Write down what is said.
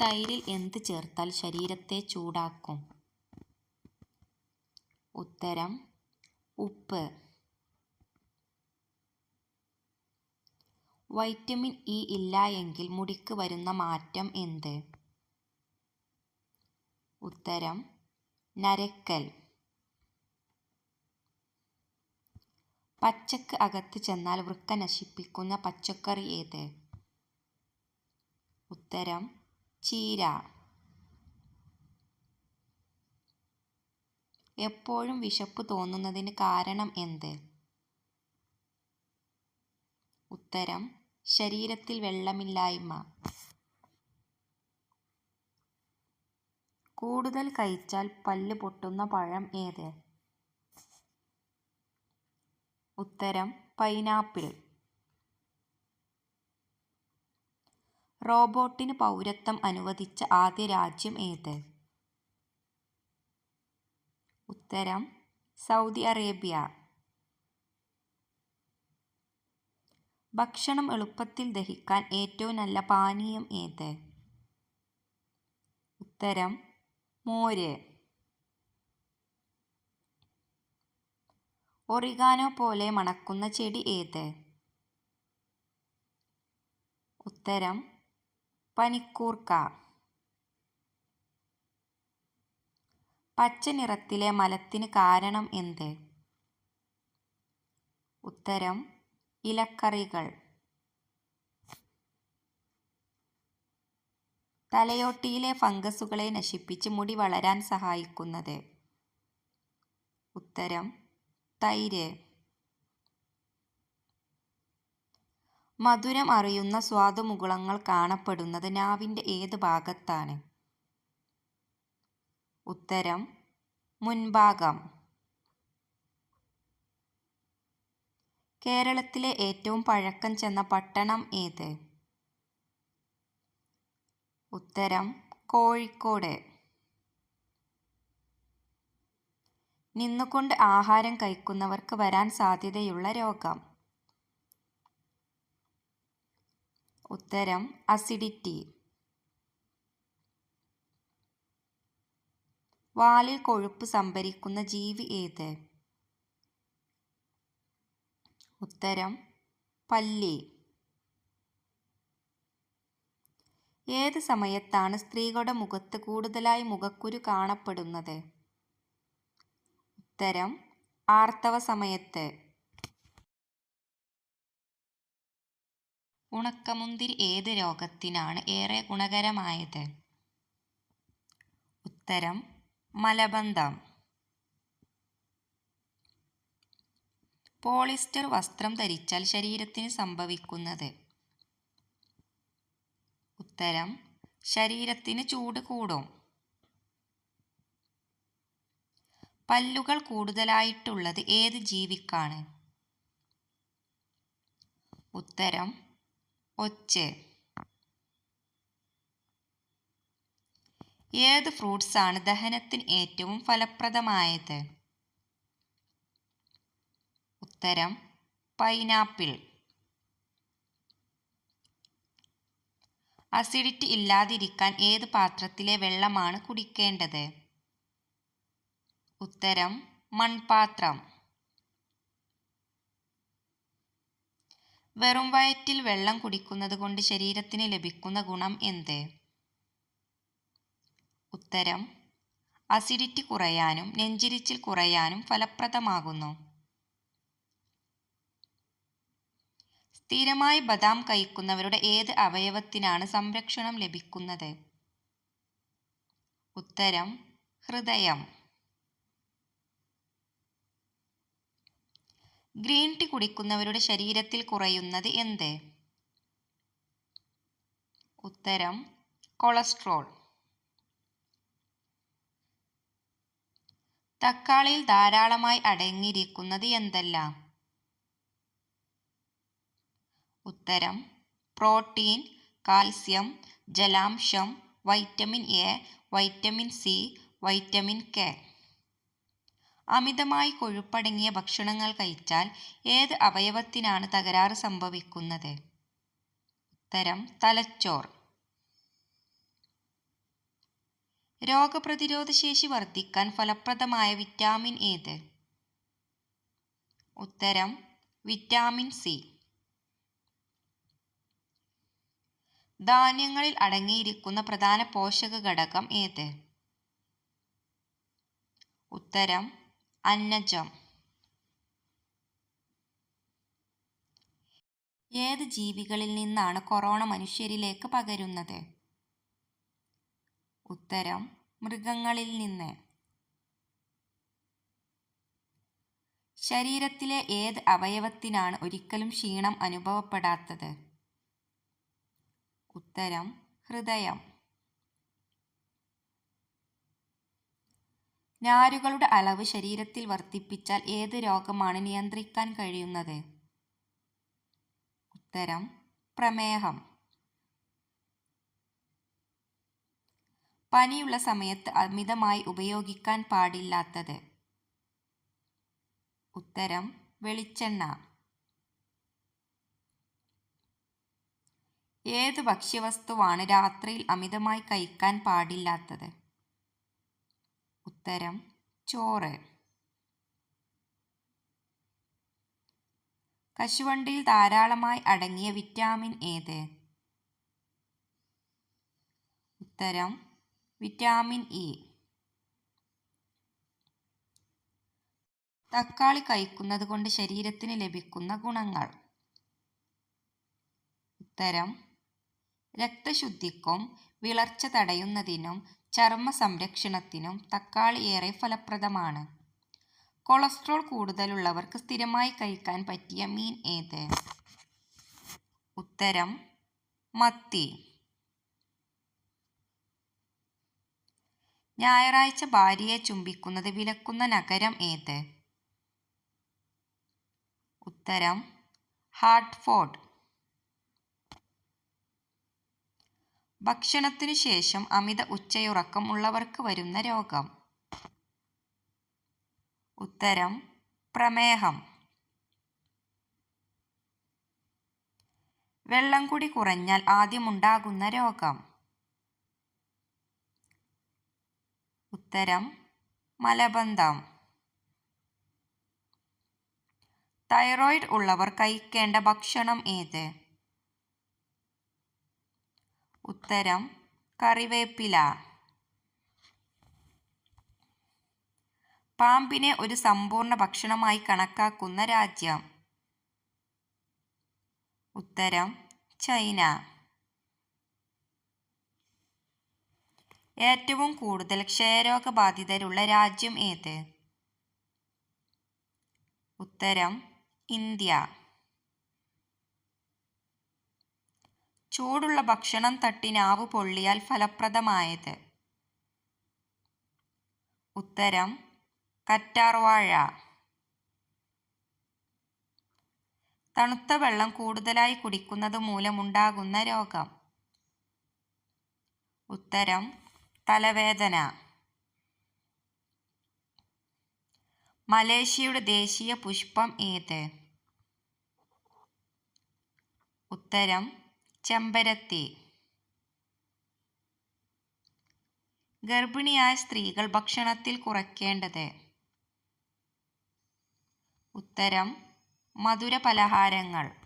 തൈരിൽ എന്ത് ചേർത്താൽ ശരീരത്തെ ചൂടാക്കും? ഉത്തരം ഉപ്പ്. വൈറ്റമിൻ ഇ ഇല്ല എങ്കിൽ മുടിക്ക് വരുന്ന മാറ്റം എന്ത്? ഉത്തരം നരക്കൽ. പച്ചക്ക് അകത്ത് ചെന്നാൽ വൃക്ക നശിപ്പിക്കുന്ന പച്ചക്കറി ഏത്? ഉത്തരം ചീര. എപ്പോഴും വിശപ്പ് തോന്നുന്നതിന് കാരണം എന്ത്? ഉത്തരം ശരീരത്തിൽ വെള്ളമില്ലായ്മ. കൂടുതൽ കഴിച്ചാൽ പല്ല് പൊട്ടുന്ന പഴം ഏത്? ഉത്തരം പൈനാപ്പിൾ. റോബോട്ടിന് പൗരത്വം അനുവദിച്ച ആദ്യ രാജ്യം ഏത്? ഉത്തരം സൗദി അറേബ്യ. ഭക്ഷണം എളുപ്പത്തിൽ ദഹിക്കാൻ ഏറ്റവും നല്ല പാനീയം ഏത്? ഉത്തരം മോര്. ഒറിഗാനോ പോലെ മണക്കുന്ന ചെടി ഏത്? ഉത്തരം പനിക്കൂർക്ക. പച്ച നിറത്തിലെ മലത്തിന് കാരണം എന്ത്? ഉത്തരം ഇലക്കറികൾ. തലയോട്ടിയിലെ ഫംഗസുകളെ നശിപ്പിച്ച് മുടി വളരാൻ സഹായിക്കുന്നത്. ഉത്തരം തൈര്. മധുരം അറിയുന്ന സ്വാദുമുകുളങ്ങൾ കാണപ്പെടുന്നത് നാവിന്റെ ഏത് ഭാഗത്താണ്? ഉത്തരം മുൻഭാഗം. കേരളത്തിലെ ഏറ്റവും പഴക്കം ചെന്ന പട്ടണം ഏത്? ഉത്തരം കോഴിക്കോട്. നിന്നുകൊണ്ട് ആഹാരം കഴിക്കുന്നവർക്ക് വരാൻ സാധ്യതയുള്ള രോഗം. ഉത്തരം അസിഡിറ്റി വാലിൽ കൊഴുപ്പ് സംഭരിക്കുന്ന ജീവി ഏത്? ഉത്തരം പല്ലി. ഏത് സമയത്താണ് സ്ത്രീകളുടെ മുഖത്ത് കൂടുതലായി മുഖക്കുരു കാണപ്പെടുന്നത്? ഉത്തരം ആർത്തവ സമയത്ത്. ഉണക്കമുന്തിരി ഏത് രോഗത്തിനാണ് ഏറെ ഗുണകരമായത്? ഉത്തരം മലബന്ധം. പോളിസ്റ്റർ വസ്ത്രം ധരിച്ചാൽ ശരീരത്തിന് സംഭവിക്കുന്നത്? ഉത്തരം ശരീരത്തിന് ചൂട് കൂടും. പല്ലുകൾ കൂടുതലായിട്ടുള്ളത് ഏത് ജീവിക്കാണ്? ഉത്തരം ഒച്ച്. ഏത് ഫ്രൂട്ട്സ് ആണ് ദഹനത്തിന് ഏറ്റവും ഫലപ്രദമായത്? ഉത്തരം പൈനാപ്പിൾ. അസിഡിറ്റി ഇല്ലാതിരിക്കാൻ ഏത് പാത്രത്തിലെ വെള്ളമാണ് കുടിക്കേണ്ടത്? ഉത്തരം മൺപാത്രം. വെറും വയറ്റിൽ വെള്ളം കുടിക്കുന്നത് കൊണ്ട് ശരീരത്തിന് ലഭിക്കുന്ന ഗുണം എന്ത്? ഉത്തരം അസിഡിറ്റി കുറയാനും നെഞ്ചിരിച്ചിൽ കുറയാനും ഫലപ്രദമാകുന്നു. സ്ഥിരമായി ബദാം കഴിക്കുന്നവരുടെ ഏത് അവയവത്തിനാണ് സംരക്ഷണം ലഭിക്കുന്നത്? ഉത്തരം ഹൃദയം. ഗ്രീൻ ടീ കുടിക്കുന്നവരുടെ ശരീരത്തിൽ കുറയുന്നത് എന്ത്? ഉത്തരം കൊളസ്ട്രോൾ. തക്കാളിയിൽ ധാരാളമായി അടങ്ങിയിരിക്കുന്നത് എന്തെല്ലാം? ഉത്തരം പ്രോട്ടീൻ കാൽസ്യം ജലാംശം vitamin A vitamin C vitamin K. അമിതമായി കൊഴുപ്പടങ്ങിയ ഭക്ഷണങ്ങൾ കഴിച്ചാൽ ഏത് അവയവത്തിനാണ് തകരാറ് സംഭവിക്കുന്നത്? ഉത്തരം തലച്ചോർ. രോഗപ്രതിരോധ ശേഷി വർദ്ധിക്കാൻ ഫലപ്രദമായ വിറ്റാമിൻ ഏത്? ഉത്തരം വിറ്റാമിൻ സി. ധാന്യങ്ങളിൽ അടങ്ങിയിരിക്കുന്ന പ്രധാന പോഷക ഘടകം ഏത്? ഉത്തരം അന്നജം. ഏത് ജീവികളിൽ നിന്നാണ് കൊറോണ മനുഷ്യരിലേക്ക് പകരുന്നത്? ഉത്തരം മൃഗങ്ങളിൽ നിന്ന്. ശരീരത്തിലെ ഏത് അവയവത്തിനാണ് ഒരിക്കലും ക്ഷീണം അനുഭവപ്പെടാത്തത്? ഉത്തരം ഹൃദയം. ഞാരുകളുടെ അളവ് ശരീരത്തിൽ വർദ്ധിപ്പിച്ചാൽ ഏത് രോഗമാണ് നിയന്ത്രിക്കാൻ കഴിയുന്നത്? ഉത്തരം പ്രമേഹം. പനിയുള്ള സമയത്ത് അമിതമായി ഉപയോഗിക്കാൻ പാടില്ലാത്തത്. ഉത്തരം വെളിച്ചെണ്ണ. ഏത് ഭക്ഷ്യവസ്തുവാണ് രാത്രിയിൽ അമിതമായി കഴിക്കാൻ പാടില്ലാത്തത്? ഉത്തരം ചോറ്. കശുവണ്ടിയിൽ ധാരാളമായി അടങ്ങിയ വിറ്റാമിൻ ഏത്? ഉത്തരം വിറ്റാമിൻ ഇ. തക്കാളി കഴിക്കുന്നത് കൊണ്ട് ശരീരത്തിന് ലഭിക്കുന്ന ഗുണങ്ങൾ. ഉത്തരം രക്തശുദ്ധിക്കും വിളർച്ച തടയുന്നതിനും ചർമ്മ സംരക്ഷണത്തിനും തക്കാളി ഏറെ ഫലപ്രദമാണ്. കൊളസ്ട്രോൾ കൂടുതലുള്ളവർക്ക് സ്ഥിരമായി കഴിക്കാൻ പറ്റിയ മീൻ ഏത്? ഉത്തരം മത്തി. ഞായറാഴ്ച ഭാര്യയെ ചുംബിക്കുന്നത് വിലക്കുന്ന നഗരം ഏത്? ഉത്തരം ഹാർട്ട്ഫോർഡ്. ഭക്ഷണത്തിനു ശേഷം അമിത ഉച്ചയുറക്കം ഉള്ളവർക്ക് വരുന്ന രോഗം. ഉത്തരം പ്രമേഹം. വെള്ളം കുടി കുറഞ്ഞാൽ ആദ്യമുണ്ടാകുന്ന രോഗം. ഉത്തരം മലബന്ധം. തൈറോയിഡ് ഉള്ളവർ കഴിക്കേണ്ട ഭക്ഷണം ഏത്? ഉത്തരം കറിവേപ്പില. പാമ്പിനെ ഒരു സമ്പൂർണ ഭക്ഷണമായി കണക്കാക്കുന്ന രാജ്യം. ഉത്തരം ചൈന. ഏറ്റവും കൂടുതൽ ക്ഷയരോഗബാധിതരുള്ള രാജ്യം ഏത്? ഉത്തരം ഇന്ത്യ. ചൂടുള്ള ഭക്ഷണം തട്ടി നാവ് പൊള്ളിയാൽ ഫലപ്രദമായത്? ഉത്തരം കറ്റാർവാഴ. തണുത്ത വെള്ളം കൂടുതലായി കുടിക്കുന്നത് മൂലമുണ്ടാകുന്ന രോഗം. ഉത്തരം തലവേദന. മലേഷ്യയുടെ ദേശീയ പുഷ്പം ഏത്? ഉത്തരം ചെമ്പരത്തി. ഗർഭിണിയായ സ്ത്രീകൾ ഭക്ഷണത്തിൽ കുറയ്ക്കേണ്ടത്. ഉത്തരം മധുര പലഹാരങ്ങൾ